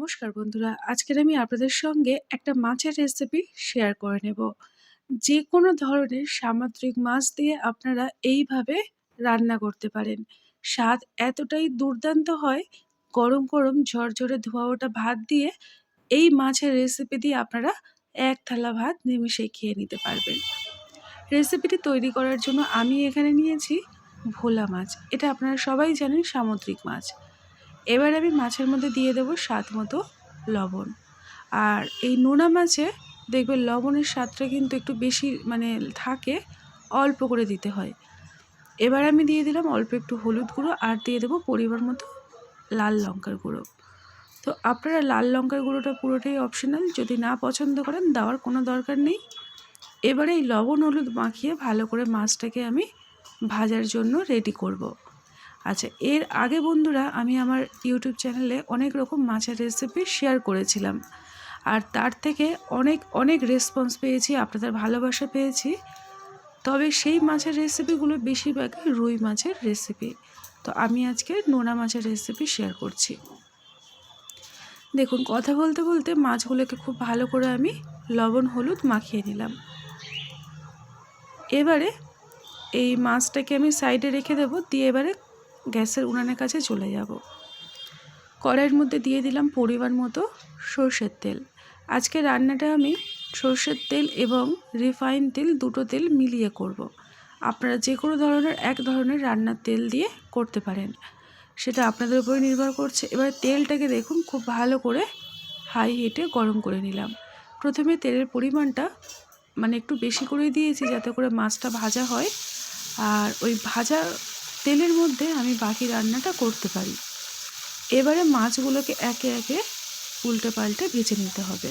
নমস্কার বন্ধুরা। আজকের আমি আপনাদের সঙ্গে একটা মাছের রেসিপি শেয়ার করে নেব। যে কোনো ধরনের সামুদ্রিক মাছ দিয়ে আপনারা এইভাবে রান্না করতে পারেন। স্বাদ এতটাই দুর্দান্ত হয়, গরম গরম ঝরঝরে ধোয়া ওটা ভাত দিয়ে এই মাছের রেসিপি দিয়ে আপনারা এক থালা ভাত নিমিশেই খেয়ে নিতে পারবেন। রেসিপিটি তৈরি করার জন্য আমি এখানে নিয়েছি ভোলা মাছ। এটা আপনারা সবাই জানেন সামুদ্রিক মাছ। এবার আমি মাছের মধ্যে দিয়ে দেবো স্বাদ মতো লবণ। আর এই নোনা মাছে দেখবে লবণের স্বাদটা কিন্তু একটু বেশি মানে থাকে, অল্প করে দিতে হয়। এবার আমি দিয়ে দিলাম অল্প একটু হলুদ গুঁড়ো আর দিয়ে দেবো পরিমাণ মতো লাল লঙ্কার গুঁড়ো। তো আপনারা লাল লঙ্কার গুঁড়োটা পুরোটাই অপশনাল যদি না পছন্দ করেন দেওয়ার কোনো দরকার নেই। এবারে এই লবণ হলুদ মাখিয়ে ভালো করে মাছটাকে আমি ভাজার জন্য রেডি করব। আচ্ছা এর আগে বন্ধুরা আমি আমার ইউটিউব চ্যানেলে অনেক রকম মাছের রেসিপি শেয়ার করেছিলাম। আর তার থেকে অনেক অনেক রেসপন্স পেয়েছি, আপনাদের ভালোবাসা পেয়েছি। তবে সেই মাছের রেসিপিগুলো বেশিরভাগই রুই মাছের রেসিপি তো আমি আজকে নোনা মাছের রেসিপি শেয়ার করছি। দেখুন, কথা বলতে বলতে মাছগুলোকে খুব ভালো করে আমি লবণ, হলুদ মাখিয়ে নিলাম। এবারে এই মাছটাকে আমি সাইডে রেখে দেবো, দিয়ে এবারে গ্যাসের উনানের কাছে চলে যাব। কড়াইয়ের মধ্যে দিয়ে দিলাম পরিমাণ মতো সর্ষের তেল। আজকে রান্নাটা আমি সর্ষের তেল এবং রিফাইন তেল দুটো তেল মিলিয়ে করব। আপনারা যে কোনো ধরনের, এক ধরনের রান্নার তেল দিয়ে করতে পারেন। সেটা আপনাদের উপরে নির্ভর করছে। এবার তেলটাকে দেখুন, খুব ভালো করে হাই হিটে গরম করে নিলাম। প্রথমে তেলের পরিমাণটা মানে একটু বেশি করে দিয়েছি যাতে করে মাছটা ভাজা হয়। আর ওই ভাজা তেলের মধ্যে আমি বাকি রান্নাটা করতে পারি। এবারে মাছগুলোকে একে একে উল্টে পাল্টে ভেজে নিতে হবে।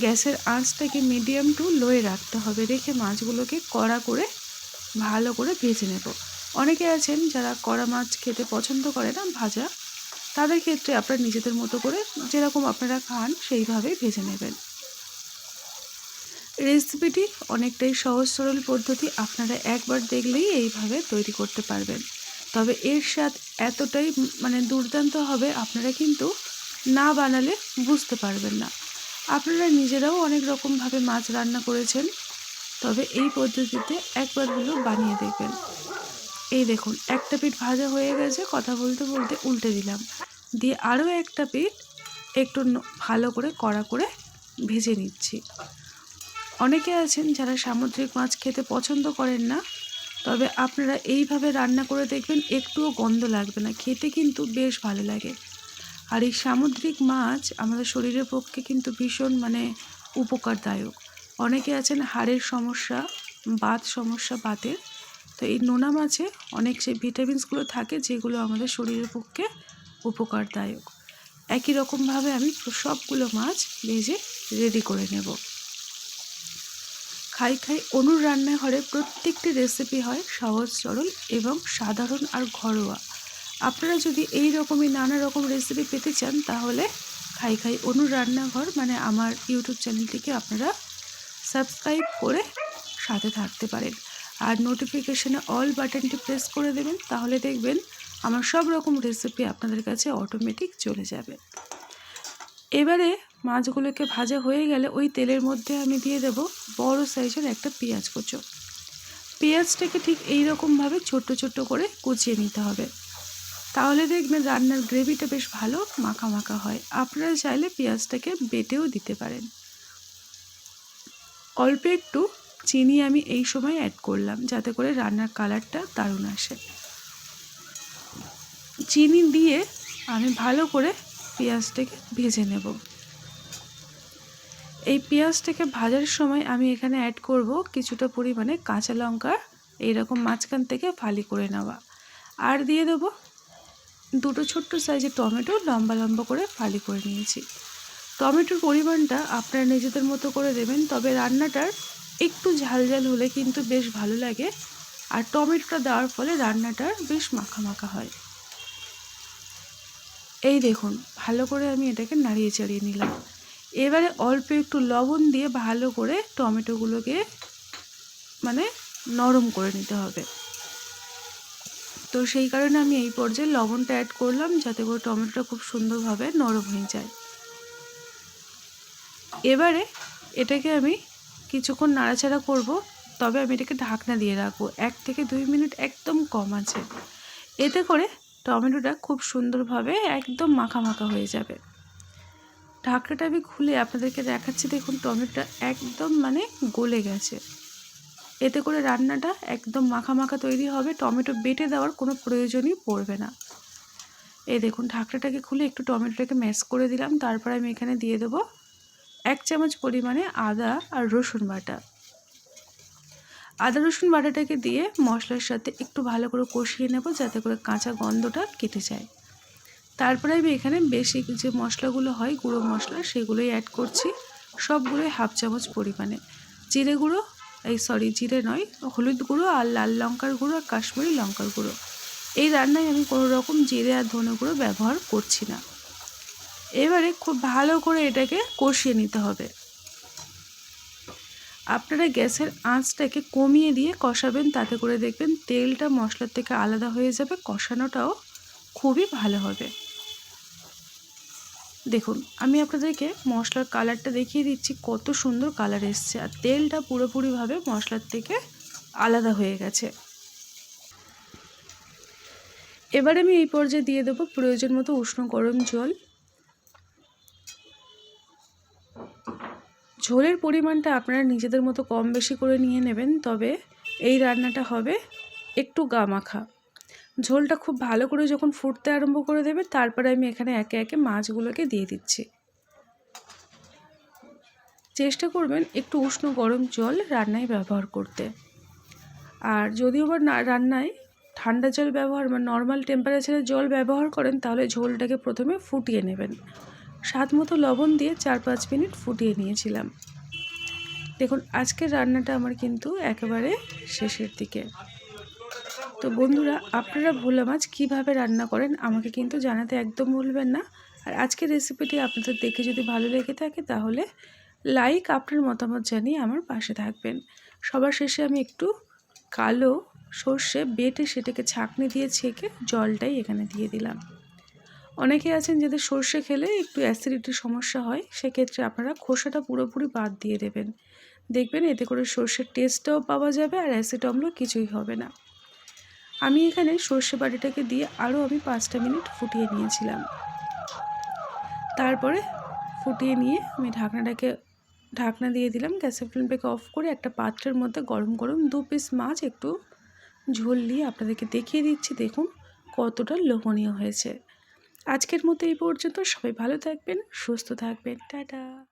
গ্যাসের আঁচটাকে মিডিয়াম টু লোয়ে রাখতে হবে। রেখে মাছগুলোকে কড়া করে ভালো করে ভেজে নেব। অনেকে আছেন যারা কড়া মাছ খেতে পছন্দ করে না ভাজা। তাদের ক্ষেত্রে আপনারা নিজেদের মতো করে যেরকম আপনারা খান সেইভাবে ভেজে নেবেন। রেসিপিটি অনেকটাই সহজ সরল পদ্ধতি আপনারা একবার দেখলেই এইভাবে তৈরি করতে পারবেন। তবে এর স্বাদ এতটাই মানে দুর্দান্ত হবে আপনারা কিন্তু না বানালে বুঝতে পারবেন না। আপনারা নিজেরাও অনেক রকমভাবে মাছ রান্না করেছেন, তবে এই পদ্ধতিতে একবার হলো বানিয়ে দেখবেন। এই দেখুন, একটা পিঠ ভাজা হয়ে গেছে, কথা বলতে বলতে উল্টে দিলাম। দিয়ে আরও একটা পিঠ একটু ভালো করে কড়া করে ভেজে নিচ্ছি। অনেকে আছেন যারা সামুদ্রিক মাছ খেতে পছন্দ করেন না, তবে আপনারা এইভাবে রান্না করে দেখবেন একটুও গন্ধ লাগবে না, খেতে কিন্তু বেশ ভালো লাগে। আর এই সামুদ্রিক মাছ আমাদের শরীরের পক্ষে কিন্তু ভীষণ মানে উপকারদায়ক। অনেকে আছেন হাড়ের সমস্যা, বাত সমস্যা, বাতের। তো এই নোনা মাছে অনেক সেই ভিটামিনসগুলো থাকে যেগুলো আমাদের শরীরের পক্ষে উপকারদায়ক। একই রকমভাবে আমি সবগুলো মাছ ভেজে রেডি করে নেব। খাই খাই অনুর রান্নাঘরে প্রত্যেকটি রেসিপি হয় সহজ, সরল এবং সাধারণ আর ঘরোয়া। আপনারা যদি এই রকমই নানা রকম রেসিপি পেতে চান, তাহলে খাই খাই অনুর রান্নাঘর মানে আমার ইউটিউব চ্যানেলটিকে আপনারা সাবস্ক্রাইব করে সাথে থাকতে পারেন। আর নোটিফিকেশানে অল বাটনটি প্রেস করে দেবেন, তাহলে দেখবেন আমার সব রকম রেসিপি আপনাদের কাছে অটোমেটিক চলে যাবে। এবারে মাছগুলোকে ভাজা হয়ে গেলে ওই তেলের মধ্যে আমি দিয়ে দেব বড় সাইজের একটা পেঁয়াজ কুচো। পেঁয়াজটাকে ঠিক এই রকমভাবে ছোট্ট ছোট্ট করে কুচিয়ে নিতে হবে। তাহলে দেখবেন রান্নার গ্রেভিটা বেশ ভালো মাখা মাখা হয়। আপনারা চাইলে পেঁয়াজটাকে বেটেও দিতে পারেন। অল্প একটু চিনি আমি এই সময় অ্যাড করলাম যাতে করে রান্নার কালারটা দারুণ আসে। চিনি দিয়ে আমি ভালো করে পেঁয়াজটাকে ভেজে নেব। এই পেঁয়াজটাকে ভাজার সময় আমি এখানে অ্যাড করব কিছুটা পরিমাণে কাঁচা লঙ্কা, এইরকম মাঝখান থেকে ফালি করে নেওয়া। আর দিয়ে দেবো দুটো ছোট্ট সাইজের টমেটো লম্বা লম্বা করে ফালি করে নিয়েছি। টমেটোর পরিমাণটা আপনারা নিজেদের মতো করে দেবেন, তবে রান্নাটার একটু ঝাল ঝাল হলে কিন্তু বেশ ভালো লাগে। আর টমেটোটা দেওয়ার ফলে রান্নাটার বেশ মাখা মাখা হয়। এই দেখুন, ভালো করে আমি এটাকে নাড়িয়ে চাড়িয়ে নিলাম। এবারে অল্প একটু লবণ দিয়ে ভালো করে টমেটোগুলোকে মানে নরম করে নিতে হবে। তো সেই কারণে আমি এই পর্যায়ে লবণটা অ্যাড করলাম যাতে করে টমেটোটা খুব সুন্দরভাবে নরম হয়ে যায়। এবারে এটাকে আমি কিছুক্ষণ নাড়াচাড়া করব, তবে আমি এটাকে ঢাকনা দিয়ে রাখব। এক থেকে দুই মিনিট একদম কম আছে। এতে করে টমেটোটা খুব সুন্দরভাবে একদম মাখা মাখা হয়ে যাবে। ঢাকনাটা আমি খুলে আপনাদেরকে দেখাচ্ছি। দেখুন, টমেটোটা একদম মানে গলে গেছে। এতে করে রান্নাটা একদম মাখা মাখা তৈরি হবে। টমেটো বেটে দেওয়ার কোনো প্রয়োজনই পড়বে না। এই দেখুন, ঢাকনাটাকে খুলে একটু টমেটোটাকে ম্যাশ করে দিলাম। তারপর আমি এখানে দিয়ে দেবো এক চামচ পরিমাণে আদা আর রসুন বাটা। আদা রসুন বাটাটাকে দিয়ে মশলার সাথে একটু ভালো করে কষিয়ে নেব, যাতে করে কাঁচা গন্ধটা কেটে যায়। তারপরে আমি এখানে বেশি যে মশলাগুলো হয়, গুঁড়ো মশলা, সেগুলোই অ্যাড করছি। সবগুলোই হাফ চামচ পরিমাণে। জিরে গুঁড়ো, এই সরি জিরে নয়, হলুদ গুঁড়ো আর লাল লঙ্কার গুঁড়ো আর কাশ্মীরি লঙ্কার গুঁড়ো। এই রান্নায় আমি কোনো রকম জিরে আর ধনে গুঁড়ো ব্যবহার করছি না। এবারে খুব ভালো করে এটাকে কষিয়ে নিতে হবে। আপনারা গ্যাসের আঁচটাকে কমিয়ে দিয়ে কষাবেন, তাতে করে দেখবেন তেলটা মশলার থেকে আলাদা হয়ে যাবে, কষানোটাও খুবই ভালো হবে। দেখুন, আমি আপনাদেরকে মশলার কালারটা দেখিয়ে দিচ্ছি, কত সুন্দর কালার এসছে আর তেলটা পুরোপুরিভাবে মশলার থেকে আলাদা হয়ে গেছে। এবার আমি এই পর্যায়ে দিয়ে দেবো প্রয়োজন মতো উষ্ণ গরম জল। ঝোলের পরিমাণটা আপনারা নিজেদের মতো কম বেশি করে নিয়ে নেবেন, তবে এই রান্নাটা হবে একটু গা মাখা ঝোলটা খুব ভালো করে যখন ফুটতে আরম্ভ করে দেবে, তারপরে আমি এখানে একে একে মাছগুলোকে দিয়ে দিচ্ছি। চেষ্টা করবেন একটু উষ্ণ গরম জল রান্নায় ব্যবহার করতে। আর যদিও বা রান্নায় ঠান্ডা জল ব্যবহার বা নর্মাল টেম্পারেচারে জল ব্যবহার করেন, তাহলে ঝোলটাকে প্রথমে ফুটিয়ে নেবেন। স্বাদ মতো লবণ দিয়ে চার পাঁচ মিনিট ফুটিয়ে নিয়েছিলাম। দেখুন, আজকের রান্নাটা আমার কিন্তু একেবারে শেষের দিকে। তো বন্ধুরা, আপনারা ভোলা মাছ কীভাবে রান্না করেন আমাকে কিন্তু জানাতে একদম ভুলবেন না। আর আজকের রেসিপিটি আপনাদের দেখে যদি ভালো লেগে থাকে তাহলে লাইক আপনার মতামত জানিয়ে আমার পাশে থাকবেন। সবার শেষে আমি একটু কালো সর্ষে বেটে সেটাকে ছাঁকনি দিয়ে ছেঁকে জলটাই এখানে দিয়ে দিলাম। অনেকে আছেন যাদের সর্ষে খেলে একটু অ্যাসিডিটির সমস্যা হয়, সেক্ষেত্রে আপনারা খোসাটা পুরোপুরি বাদ দিয়ে দেবেন। দেখবেন এতে করে সর্ষের টেস্টটাও পাওয়া যাবে আর অ্যাসিড অম্ল কিছুই হবে না। আমি এখানে সর্ষে বাটিটাকে দিয়ে আরও আমি পাঁচটা মিনিট ফুটিয়ে নিয়েছিলাম। তারপরে ফুটিয়ে নিয়ে আমি ঢাকনাটাকে, ঢাকনা দিয়ে দিলাম, গ্যাসের ফ্লেমটাকে অফ করে একটা পাত্রের মধ্যে গরম গরম দু পিস মাছ একটু ঝোল দিয়ে আপনাদেরকে দেখিয়ে দিচ্ছি, দেখুন কতটা লোভনীয় হয়েছে। আজকের মতো এই পর্যন্ত, সবাই ভালো থাকবেন, সুস্থ থাকবেন, টাটা।